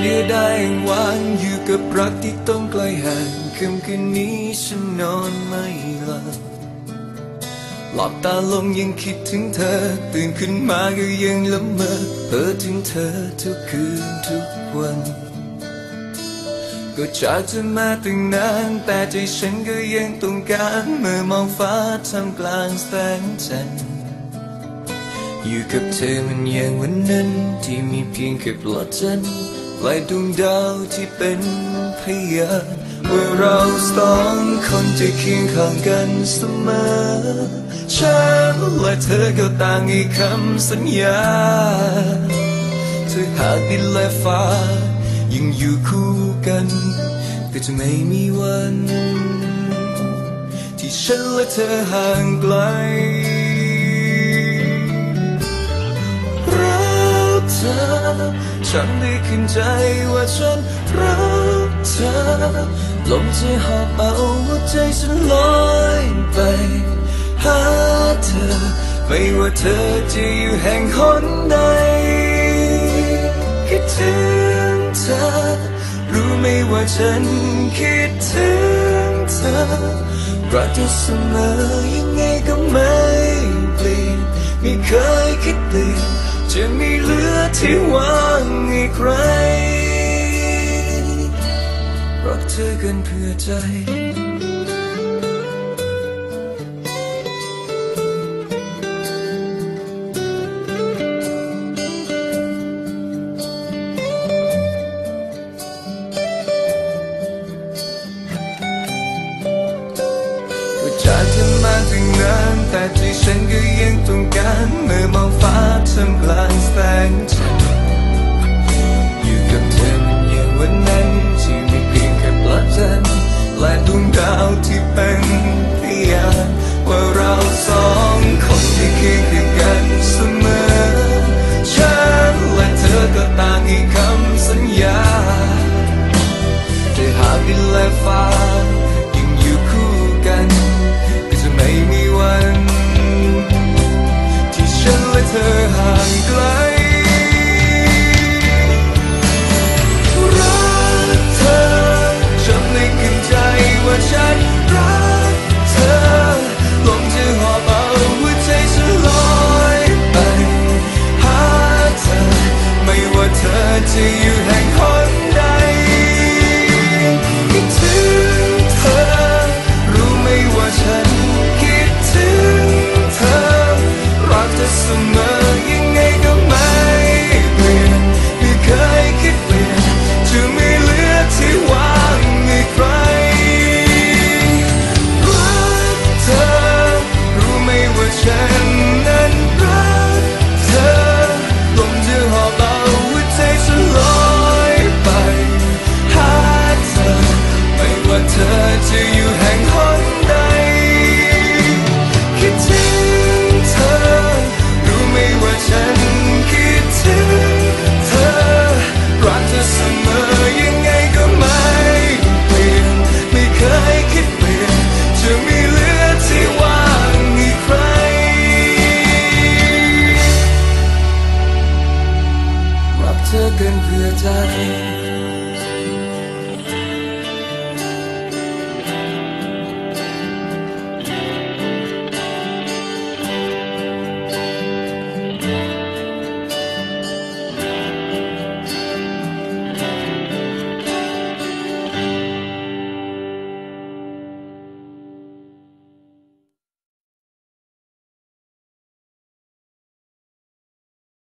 เดียวได้ย่างวางอยู่กับรักที่ต้องไกลห่างค่ำคืนนี้ฉันนอนไม่หลับหลับตาลงยังคิดถึงเธอ ตื่นขึ้นมาก็ยังละเมอเพ้อถึงเธอทุกคืนทุกวัน ก็จากเธอมาตั้งนานแต่ใจฉันก็ยังต้องการเมื่อมองฟ้าทำกลางแสงจันทร์อยู่กับเธอมันอย่างวันนั้นที่มีเพียงแค่ปลอดจันทร์ ลายดวงดาวที่เป็นพยานว่าเราสองคนจะเคียงข้างกันเสมอ ฉันและเธอก็ต่างให้คำสัญญา เธอหากดินและฟ้า ยังอยู่คู่กัน ก็จะไม่มีวัน ที่ฉันและเธอห่างไกล ฉันได้ขึ้นใจว่าฉันรักเธอลมจะหอบเอาหัวใจฉันลอยไป หาเธอ ไม่ว่าเธอจะอยู่แห่งหนใดคิดถึงเธอ รู้ไหมว่าฉันคิดถึงเธอรักเธอเสมอยังไงก็ไม่เปลี่ยนไม่เคยคิดเปลี่ยนจะมีเหลือที่ว่าง ใคร รักเธอเกันเพื่อใจก็จากเธอมาตั้งนานแต่ใจฉันก็ยังต้องการเมื่อมองฟ้าทำกลา เป็นพยานว่าเราสองคนที่เคียงข้างกันเสมอ ฉันและเธอก็ต่างให้คำสัญญาแต่หากดินและฟ้ายังอยู่คู่กัน ก็จะไม่มีวัน ที่ฉันและเธอห่างไกล รั